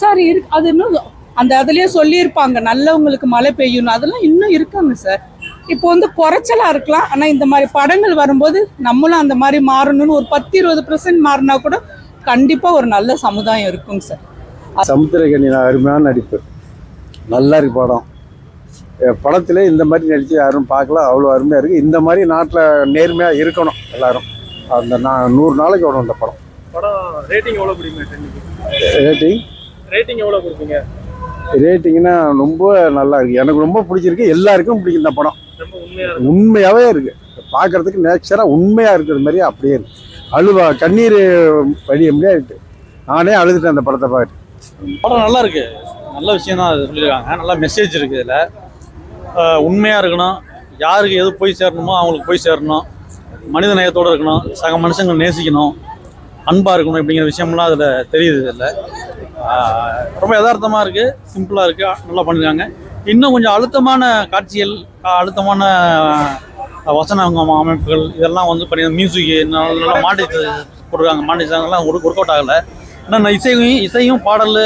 Sir இருக்கு அது இன்னும் அந்த அதுலயே சொல்லியிருப்பாங்க நல்லவங்களுக்கு மழை பெய்யணும் அதெல்லாம் இன்னும் இருக்காங்க சார். இப்போ வந்து குறைச்சலா இருக்கலாம். ஆனா இந்த மாதிரி படங்கள் வரும்போது நம்மளும் அந்த மாதிரி மாறணும்னு ஒரு பத்து இருபது பர்சன்ட் மாறினா கூட கண்டிப்பா ஒரு நல்ல சமுதாயம் இருக்குங்க சார். சமுத்திரகனி அருமையான நடிப்பு. நல்லா இருக்கு படம். படத்துல இந்த மாதிரி நடிச்சு யாரும் பார்க்கல. அவ்வளோ அருமையாக இருக்குது இந்த மாதிரி நாட்டில் நேர்மையாக இருக்கணும் எல்லாரும். அந்த நான் நூறு நாளைக்கு வரும் அந்த படம். படம் ரேட்டிங் எவ்வளோ டென்னுக்கு? ரேட்டிங் ரேட்டிங் எவ்வளோ கொடுப்பீங்க? ரேட்டிங்னா ரொம்ப நல்லா இருக்கு. எனக்கு ரொம்ப பிடிச்சிருக்கு. எல்லாருக்கும் பிடிக்கும் இந்த படம். ரொம்ப உண்மையா இருக்கு. உண்மையாகவே இருக்கு. பார்க்கறதுக்கு நேச்சராக உண்மையாக இருக்கிற மாதிரி அப்படியே இருக்கு. அழுவா கண்ணீர் வடிய முடியாது இருக்கு நானே அழுதுட்டேன் அந்த படத்தை பார்த்து படம் நல்லா இருக்கு. நல்ல விஷயம் தான் அது சொல்லியிருக்காங்க. நல்ல மெசேஜ் இருக்கு இதில். உண்மையாக இருக்கணும். யாருக்கு எது போய் சேரணுமோ அவங்களுக்கு போய் சேரணும். மனித நேயத்தோடு இருக்கணும். சக மனுஷங்களை நேசிக்கணும். அன்பாக இருக்கணும் இப்படிங்கிற விஷயம்லாம் அதில் தெரியுது இதில். ரொம்ப யதார்த்தமாக இருக்குது சிம்பிளாக இருக்குது நல்லா பண்ணியிருக்காங்க இன்னும் கொஞ்சம் அழுத்தமான காட்சிகள் அழுத்தமான வசன அமைப்புகள் இதெல்லாம் வந்து பண்ணி மியூசிக் நல்லா மாட்டி போட்டிருக்காங்க. மாட்டி எல்லாம் ஒர்க் அவுட் ஆகலை. இன்னும் இசையும் இசையும் பாடல்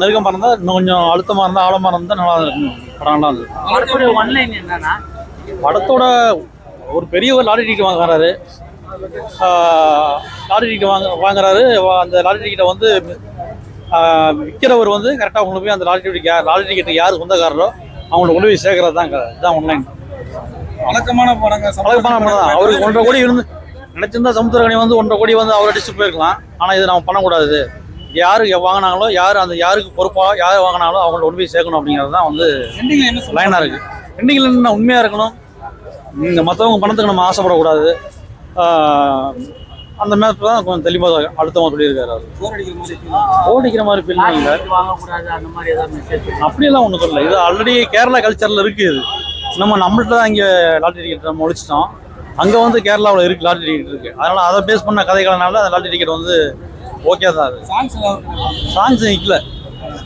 நெருக்கமாக இருந்தால் இன்னும் கொஞ்சம் அழுத்தமாக இருந்தால் ஆழமாக இருந்தால் நல்லா இருக்கும். படம் நல்லா இருந்தது. படத்தோட ஒரு பெரிய ஒரு லாரி டிக்கெட் வாங்குறாரு. லாரி டிக்கெட் வாங்க வாங்குறாரு. அந்த லாரி டிக்கெட்டை வந்து விற்கிறவர் வந்து கரெக்டாக கொண்டு போய் அந்த டிக்கெட் யார் லாரி டிக்கெட் யார் சொந்தக்காரரோ அவங்கள கொண்டு போய் சேர்க்கறது தான் இதுதான் ஒன்லைன் வழக்கமான படங்க பழக்கமான படம் தான். அவருக்கு ஒன்றரை கோடி இருந்து நினைச்சிருந்தா சமுத்திரகனி வந்து ஒன்றரை கோடி வந்து அவர் அடிச்சுட்டு போயிருக்கலாம். ஆனால் இது நம்ம பண்ணக்கூடாது. யாருக்கு வாங்கினாங்களோ யார் அந்த யாருக்கு பொறுப்பாக யார் வாங்கினாலும் அவங்கள கொண்டு போய் சேர்க்கணும் அப்படிங்கிறது தான் வந்து லைனாக இருக்குது எண்டிங்கில் என்ன உண்மையாக இருக்கணும்? இந்த மற்றவங்க பணத்துக்கு நம்ம ஆசைப்படக்கூடாது. அந்த மேட்ச் தான் கொஞ்சம் தெளிவாக அடுத்தவங்க சொல்லியிருக்காரு அவர். ஓடிக்கிற மாதிரி ஃபீல் இல்லை. அப்படியெல்லாம் ஒன்றும் சொல்லல. இது ஆல்ரெடி கேரளா கல்ச்சரில் இருக்குது இது. நம்ம நம்மள்ட்ட தான் இங்கே லாட்ரி டிக்கெட் நம்ம ஒழிச்சிட்டோம். அங்கே வந்து கேரளாவில் இருக்குது லாட்ரி டிக்கெட் இருக்குது அதனால் அதை பேஸ் பண்ண கதைகளனால அந்த லாட்ரி டிக்கெட் வந்து ஓகே தான் அது. சாங்ஸ் நிற்கல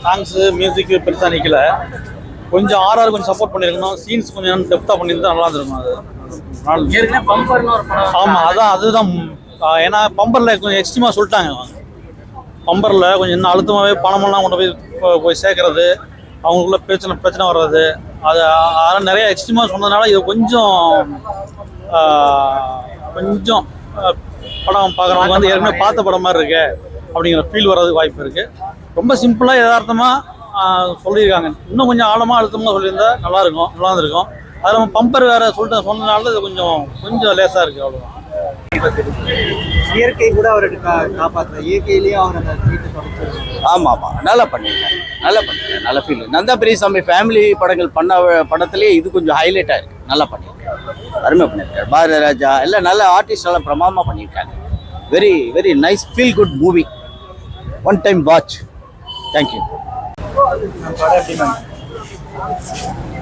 சாங்ஸு மியூசிக்கு பெருசாக நிற்கல கொஞ்சம் ஆர்ஆர் கொஞ்சம் சப்போர்ட் பண்ணியிருக்கணும். சீன்ஸ் கொஞ்சம் டெப்த்தாக பண்ணியிருந்தா நல்லா இருந்திருக்கும் அது. ஆமாம் அதான் அதுதான் ஏன்னா பம்பரில் கொஞ்சம் எக்ஸ்ட்ரீமாக சொல்லிட்டாங்க. பம்பரில் கொஞ்சம் இன்னும் அழுத்தமாகவே பணமெல்லாம் கொண்டு போய் போய் சேர்க்கறது அவங்களுக்குள்ள பிரச்சனை பிரச்சனை வர்றது. அது அதெல்லாம் நிறைய எக்ஸ்ட்ரீமாக சொன்னதுனால இது கொஞ்சம் கொஞ்சம் படம் பார்க்குறவங்க வந்து ஏற்கனவே பார்த்த படம் மாதிரி இருக்கு அப்படிங்கிற ஃபீல் வர்றதுக்கு வாய்ப்பு இருக்குது ரொம்ப சிம்பிளாக யதார்த்தமாக சொல்லியிருக்காங்க. இன்னும் கொஞ்சம் ஆழமாக அழுத்தமாக சொல்லியிருந்தா நல்லா இருக்கும் நல்லா இருந்திருக்கும். அது பம்பர் வேறு சொல்லிட்டு சொன்னதுனால இது கொஞ்சம் கொஞ்சம் லேசாக இருக்குது அவ்வளோதான் இயற்கை கூட அவர் காப்பாற்றுற இயற்கையிலேயே அவர் அந்த வீட்டை தொடச்சு ஆமாம். ஆமாம் நல்லா பண்ணியிருக்கேன் நல்லா பண்ணியிருக்கேன் நல்ல ஃபீல் நந்தா பெரியசாமி ஃபேமிலி படங்கள் பண்ண படத்துலேயே இது கொஞ்சம் ஹைலைட்டாக இருக்கு. நல்லா பண்ணியிருக்கேன் அருமை பண்ணியிருக்காரு. பாரத ராஜா எல்லாம் நல்ல ஆர்டிஸ்ட் எல்லாம் பிரமாதமாக பண்ணியிருக்காங்க. Very very nice feel good movie one time watch thank you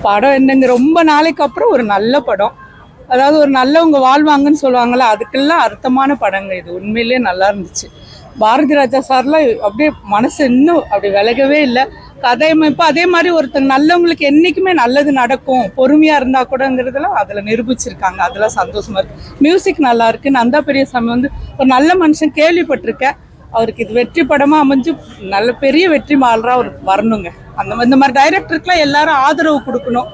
படம் என்னங்க ரொம்ப நாளைக்கு அப்புறம் ஒரு நல்ல படம். அதாவது ஒரு நல்லவங்க வாழ்வாங்கன்னு சொல்லுவாங்களே அதுக்கெல்லாம் அர்த்தமான படங்க இது. உண்மையிலேயே நல்லா இருந்துச்சு. பாரதி ராஜா சார்லாம் அப்படியே மனசு இன்னும் அப்படி விலகவே இல்லை. கதையமைப்பு அதே மாதிரி ஒருத்தர் நல்லவங்களுக்கு என்றைக்குமே நல்லது நடக்கும் பொறுமையாக இருந்தால் கூடங்கிறதுலாம் அதில் நிரூபிச்சிருக்காங்க. அதெல்லாம் சந்தோஷமாக இருக்குது மியூசிக் நல்லா இருக்கு. நந்தா பெரியசாமி வந்து ஒரு நல்ல மனுஷன் கேள்விப்பட்டிருக்கேன் அவருக்கு இது வெற்றி படமாக அமைஞ்சு நல்ல பெரிய வெற்றி மாலராக அவர் வரணுங்க. அந்த இந்த மாதிரி டைரக்டருக்குலாம் எல்லாரும் ஆதரவு கொடுக்கணும்.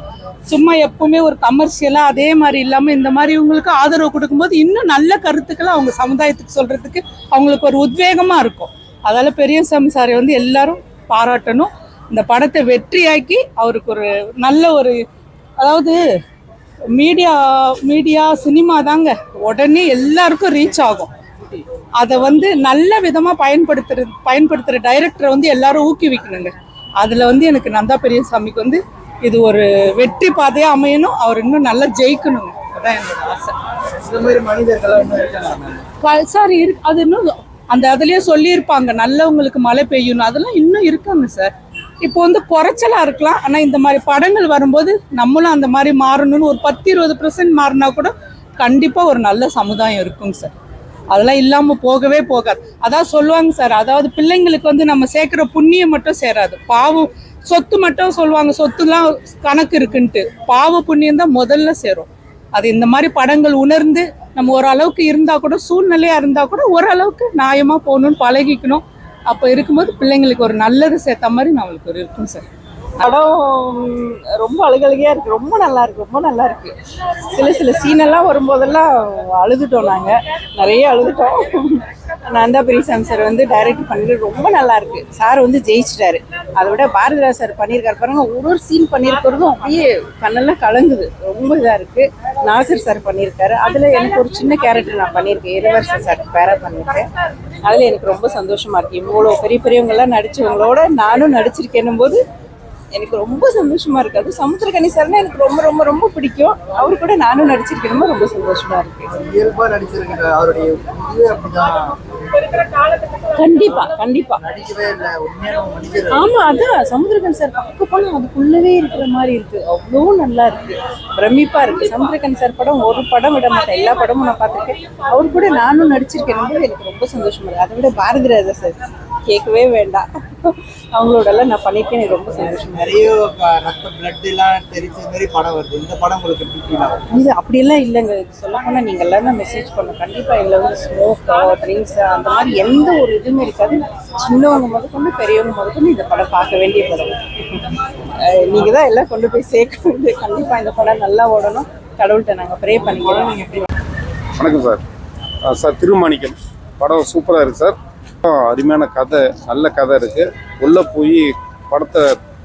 சும்மா எப்பவுமே ஒரு கமர்ஷியலாக அதே மாதிரி இல்லாமல் இந்த மாதிரி இவங்களுக்கு ஆதரவு கொடுக்கும்போது இன்னும் நல்ல கருத்துக்களை அவங்க சமுதாயத்துக்கு சொல்கிறதுக்கு அவங்களுக்கு ஒரு உத்வேகமாக இருக்கும். அதால் பெரியசாமி சாரை வந்து எல்லாரும் பாராட்டணும். இந்த படத்தை வெற்றியாக்கி அவருக்கு ஒரு நல்ல ஒரு அதாவது மீடியா மீடியா சினிமா தாங்க. உடனே எல்லாருக்கும் ரீச் ஆகும். அதை வந்து நல்ல விதமாக பயன்படுத்துற பயன்படுத்துகிற டைரக்டரை வந்து எல்லாரும் ஊக்குவிக்கணுங்க. அதில் வந்து எனக்கு நந்தா பெரியசாமிக்கு வந்து இது ஒரு வெற்றி பாதையா அமையணும். அவர் இன்னும் நல்லா ஜெயிக்கணுங்க அதான் என்னோட ஆசை. சார் இரு அது இன்னும் அந்த அதுலயே சொல்லியிருப்பாங்க. நல்லவங்களுக்கு மழை பெய்யணும் அதெல்லாம் இன்னும் இருக்காங்க சார். இப்போ வந்து குறைச்சலா இருக்கலாம். ஆனா இந்த மாதிரி படங்கள் வரும்போது நம்மளும் அந்த மாதிரி மாறணும்னு ஒரு பத்து இருபது பர்சன்ட் மாறினா கூட கண்டிப்பா ஒரு நல்ல சமுதாயம் இருக்குங்க சார். அதெல்லாம் இல்லாம போகவே போகாது. அதான் சொல்லுவாங்க சார். அதாவது பிள்ளைங்களுக்கு வந்து நம்ம சேர்க்கிற புண்ணியம் மட்டும் சேராது. பாவம் சொத்து மட்டும் சொல்லுவாங்க சொத்துலாம் கணக்கு இருக்குன்ட்டு. பாவ புண்ணியம் தான் முதல்ல சேரும். அது இந்த மாதிரி படங்கள் உணர்ந்து நம்ம ஓரளவுக்கு இருந்தால் கூட சூழ்நிலையாக இருந்தால் கூட ஓரளவுக்கு நியாயமாக போகணும்னு பழகிக்கணும். அப்போ இருக்கும்போது பிள்ளைங்களுக்கு ஒரு நல்லது சேர்த்த மாதிரி நம்மளுக்கு ஒரு இருக்கும் சார். படம் ரொம்ப அழுகழுகையாக இருக்குது ரொம்ப நல்லா இருக்குது ரொம்ப நல்லா இருக்குது சில சில சீனெல்லாம் வரும்போதெல்லாம் அழுதுட்டோம் நாங்கள் நிறைய அழுதுட்டோம். நந்தா பெரியசாமி சார் வந்து டைரக்ட் பண்ணிட்டு ரொம்ப நல்லா இருக்குது சார் வந்து ஜெயிச்சிட்டாரு. அதை விட பாரதிராஜ் சார் பண்ணியிருக்காரு பாருங்க. ஒரு ஒரு சீன் பண்ணியிருக்கிறதும் அப்படியே கண்ணெல்லாம் கலங்குது. ரொம்ப இதாக இருக்கு. நாசர் சார் பண்ணியிருக்காரு. அதில் எனக்கு ஒரு சின்ன கேரக்டர் நான் பண்ணியிருக்கேன். இளவரசர் சார் பேரா பண்ணியிருக்கேன். அதில் எனக்கு ரொம்ப சந்தோஷமா இருக்கு. இவ்வளோ பெரிய பெரியவங்கள்லாம் நடித்தவங்களோட நடிச்சவங்களோட நானும் நடிச்சிருக்கேன்னும் போது எனக்கு ரொம்ப சந்தோஷமா இருக்கு. அது சமுத்திரகனி சார்னா எனக்கு ரொம்ப ரொம்ப ரொம்ப பிடிக்கும். அவரு கூட நானும் நடிச்சிருக்கேன் ரொம்ப சந்தோஷமா இருக்கு. இயல்பா நடிச்சிருக்கிற அவருடைய கண்டிப்பா கண்டிப்பா. ஆமா அதான் சமுத்திரகன் சார் பார்க்க போனா அதுக்குள்ளவே இருக்கிற மாதிரி இருக்கு. அவ்வளோ நல்லா இருக்கு. பிரமிப்பா இருக்கு. சமுத்திரகன் சார் படம் ஒரு படம் விட மாட்டேன். எல்லா படமும் நான் பார்த்துருக்கேன். அவர் கூட நானும் நடிச்சிருக்கேன். எனக்கு ரொம்ப சந்தோஷமா இருக்கு. அதை விட பாரதிராஜா சார் கேட்கவே வேண்டாம். அவங்களோட எல்லாம் நான் பண்ணியிருக்கேன். எனக்கு ரொம்ப சந்தோஷமா நிறைய ரத்த பிளட் எல்லாம் தெரிச்ச மாதிரி படம் வருது. இந்த படம் உங்களுக்கு எப்படி ஃபீல் ஆகும் இது அப்படியெல்லாம் இல்லைங்க. சொல்ல போனால் நீங்கள் எல்லாரும் மெசேஜ் பண்ணணும் கண்டிப்பாக இதில் வந்து ஸ்மோக்கோ ட்ரிங்க்ஸ் அந்த மாதிரி எந்த ஒரு இதுவுமே இருக்காது. சின்னவங்க முதற்கொண்டு பெரியவங்க முதற்கொண்டு இந்த படம் பார்க்க வேண்டிய படம். நீங்கள் தான் எல்லாம் கொண்டு போய் சேர்க்கணும் கண்டிப்பாக இந்த படம் நல்லா ஓடணும். கடவுள்கிட்ட நாங்கள் ப்ரே பண்ணிக்கிறோம். நீங்கள் எப்படி வணக்கம் சார். சார் திருமாணிக்கம். படம் சூப்பராக இருக்குது சார். அருமையான கதை நல்ல கதை இருக்குது உள்ளே போய் படத்தை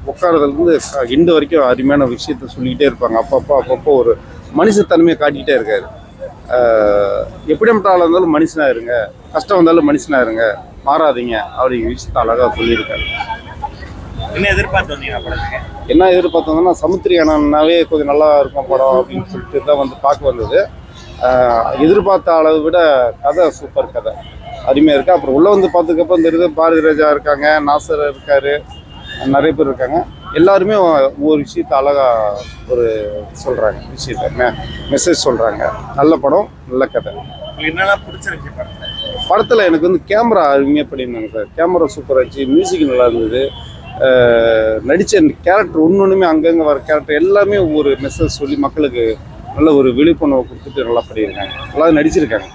உட்காரதுலேருந்து இண்டு வரைக்கும் அருமையான விஷயத்த சொல்லிக்கிட்டே இருப்பாங்க. அப்பப்போ அப்பப்போ ஒரு மனுஷத்தன்மையை காட்டிக்கிட்டே இருக்காரு. ஆ, எப்படிப்பட்ட ஆளாக இருந்தாலும் மனுஷனாக இருங்க. கஷ்டம் வந்தாலும் மனுஷனாக இருங்க. மாறாதீங்க அப்படிங்கிற விஷயத்த அழகாக சொல்லியிருக்காரு. என்ன எதிர்பார்த்து என்ன எதிர்பார்த்தோம்னா சமுத்திரியானாவே கொஞ்சம் நல்லா இருக்கும் படம் அப்படின்னு சொல்லிட்டு தான் வந்து பார்க்க வந்தது. எதிர்பார்த்த அளவை விட கதை சூப்பர் கதை. அருமையாக இருக்குது அப்புறம் உள்ளே வந்து பார்த்துக்கப்ப தெரியுது பாரதி ராஜா இருக்காங்க நாசர் இருக்காரு நிறைய பேர் இருக்காங்க. எல்லாருமே ஒவ்வொரு விஷயத்த அழகாக ஒரு சொல்கிறாங்க விஷயத்த மெ மெசேஜ் சொல்கிறாங்க நல்ல படம் நல்ல கதை. என்னெல்லாம் பிடிச்சிருக்கு படத்துல? படத்தில் எனக்கு வந்து கேமரா அருமையாக பண்ணியிருந்தாங்க சார். கேமரா சூப்பராக இருந்துச்சு மியூசிக் நல்லா இருந்தது. நடிச்ச கேரக்டர் ஒன்று ஒன்றுமே அங்கங்கே வர கேரக்டர் எல்லாமே ஒவ்வொரு மெசேஜ் சொல்லி மக்களுக்கு நல்ல ஒரு விழிப்புணர்வு கொடுத்துட்டு நல்லா பண்ணியிருக்காங்க. நல்லா நடிச்சிருக்காங்க.